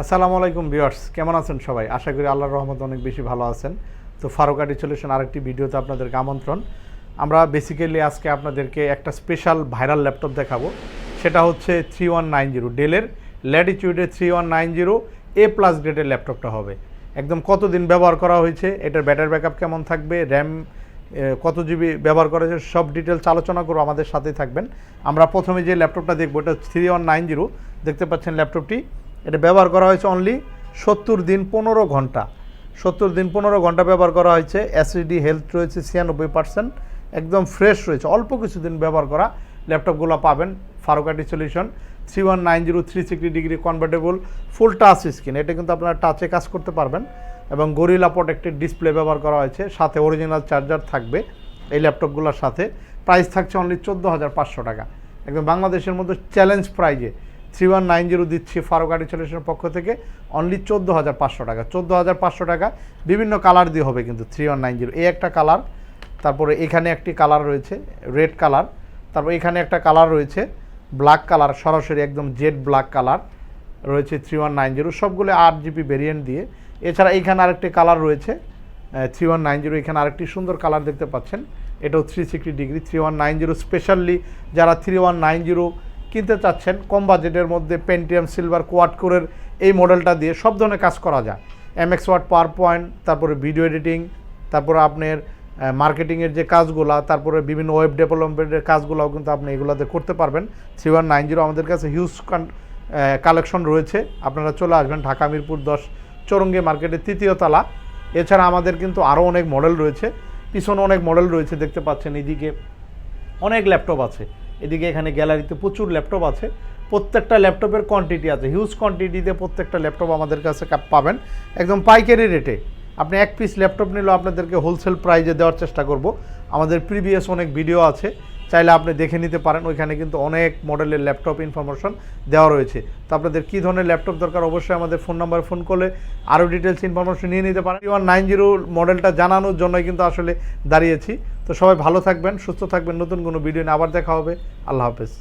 আসসালামু আলাইকুম ভিউয়ার্স, কেমন আছেন সবাই? আশা করি আল্লাহর রহমত অনেক বেশি ভালো আছেন। তো ফারুকাটি সলিউশন আরেকটি ভিডিওতে আপনাদেরকে আমন্ত্রণ। আমরা বেসিক্যালি আজকে আপনাদেরকে একটা স্পেশাল ভাইরাল ল্যাপটপ দেখাবো। সেটা হচ্ছে থ্রি ওয়ান নাইন জিরো ডেলের ল্যাটিটিউডের three one nine zero A plus গ্রেডের ল্যাপটপটা হবে। একদম কতদিন ব্যবহার করা হয়েছে, এটার ব্যাটারি ব্যাকআপ কেমন থাকবে র্যাম কত জিবি ব্যবহার করা হয়েছে, সব ডিটেলস আলোচনা করব, আমাদের সাথেই থাকবেন। আমরা প্রথমে যে ল্যাপটপটা দেখব, এটা থ্রি ওয়ান নাইন জিরো দেখতে পাচ্ছেন ল্যাপটপটি এটা ব্যবহার করা হয়েছে অনলি সত্তর দিন পনেরো ঘণ্টা। সত্তর দিন পনেরো ঘণ্টা ব্যবহার করা হয়েছে অ্যাসিডি হেলথ রয়েছে ছিয়ানব্বই পার্সেন্ট একদম ফ্রেশ রয়েছে। অল্প কিছুদিন ব্যবহার করা ল্যাপটপগুলো পাবেন ফারুকাটি solution three one nine zero three sixty degree convertible full touch screen এটা কিন্তু আপনারা টাচে কাজ করতে পারবেন এবং গরিলা প্রোটেক্টেড ডিসপ্লে ব্যবহার করা হয়েছে। সাথে অরিজিনাল চার্জার থাকবে এই ল্যাপটপগুলোর সাথে। প্রাইস থাকছে অনলি চোদ্দ হাজার পাঁচশো টাকা। একদম বাংলাদেশের মধ্যে চ্যালেঞ্জ প্রাইজে থ্রি ওয়ান নাইন জিরো দিচ্ছি ফারুকাটি সলিউশনের পক্ষ থেকে। অনলি চোদ্দ হাজার পাঁচশো টাকা। চোদ্দ হাজার পাঁচশো টাকা। বিভিন্ন কালার দিয়ে হবে কিন্তু থ্রি ওয়ান নাইন জিরো। এই একটা কালার, তারপরে এখানে একটি কালার রয়েছে, রেড কালার। তারপর এখানে একটা কালার রয়েছে, ব্ল্যাক কালার, সরাসরি একদম জেড ব্ল্যাক কালার রয়েছে থ্রি ওয়ান নাইন জিরো। সবগুলো আট জিবি ভেরিয়েন্ট দিয়ে। এছাড়া এইখানে আরেকটি কালার রয়েছে থ্রি ওয়ান নাইন জিরো। এখানে আরেকটি সুন্দর কালার দেখতে পাচ্ছেন। এটাও three sixty degree three one nine zero. Specially যারা থ্রি ওয়ান নাইন জিরো কিনতে চাচ্ছেন, কম বাজেটের মধ্যে পেন্টিয়াম সিলভার কোয়াড কোরের এই মডেলটা দিয়ে সব ধরনের কাজ করা যায়। এমএক্স ওয়ার্ড পাওয়ার পয়েন্ট তারপরে ভিডিও এডিটিং তারপরে আপনার মার্কেটিংয়ের যে কাজগুলো, তারপরে বিভিন্ন ওয়েব ডেভেলপমেন্টের কাজগুলোও কিন্তু আপনি এগুলোতে করতে পারবেন। থ্রি ওয়ান নাইন জিরো আমাদের কাছে হিউজ কালেকশন রয়েছে। আপনারা চলে আসবেন ঢাকা মিরপুর দশ চৌরঙ্গি মার্কেটের তৃতীয় তলা। এছাড়া আমাদের কিন্তু আরও অনেক মডেল রয়েছে। পিছনে অনেক মডেল রয়েছে, দেখতে পাচ্ছেন এদিকে। অনেক ল্যাপটপ আছে। এদিকে এখানে গ্যালারিতে প্রচুর ল্যাপটপ আছে। প্রত্যেকটা ল্যাপটপের কোয়ান্টিটি আছে। হিউজ কোয়ান্টিটিতে প্রত্যেকটা ল্যাপটপ আমাদের কাছে পাবেন। একদম পাইকারি রেটে আপনি এক পিস ল্যাপটপ নিলেও আপনাদেরকে হোলসেল প্রাইজে দেওয়ার চেষ্টা করব। আমাদের প্রিভিয়াস অনেক ভিডিও আছে। চাইলে আপনি দেখে নিতে পারেন। ওইখানে কিন্তু অনেক মডেলের ল্যাপটপ ইনফরমেশন দেওয়া রয়েছে। তো আপনাদের কী ধরনের ল্যাপটপ দরকার? অবশ্যই আমাদের ফোন নাম্বারে ফোন করলে আরও ডিটেলস ইনফরমেশন নিয়ে নিতে পারেন। ওয়ান নাইন জিরো মডেলটা জানানোর জন্যই কিন্তু আসলে দাঁড়িয়েছি। তো সবাই ভালো থাকবেন, সুস্থ থাকবেন। নতুন কোনো ভিডিও নিয়ে আবার দেখা হবে। আল্লাহ হাফেজ।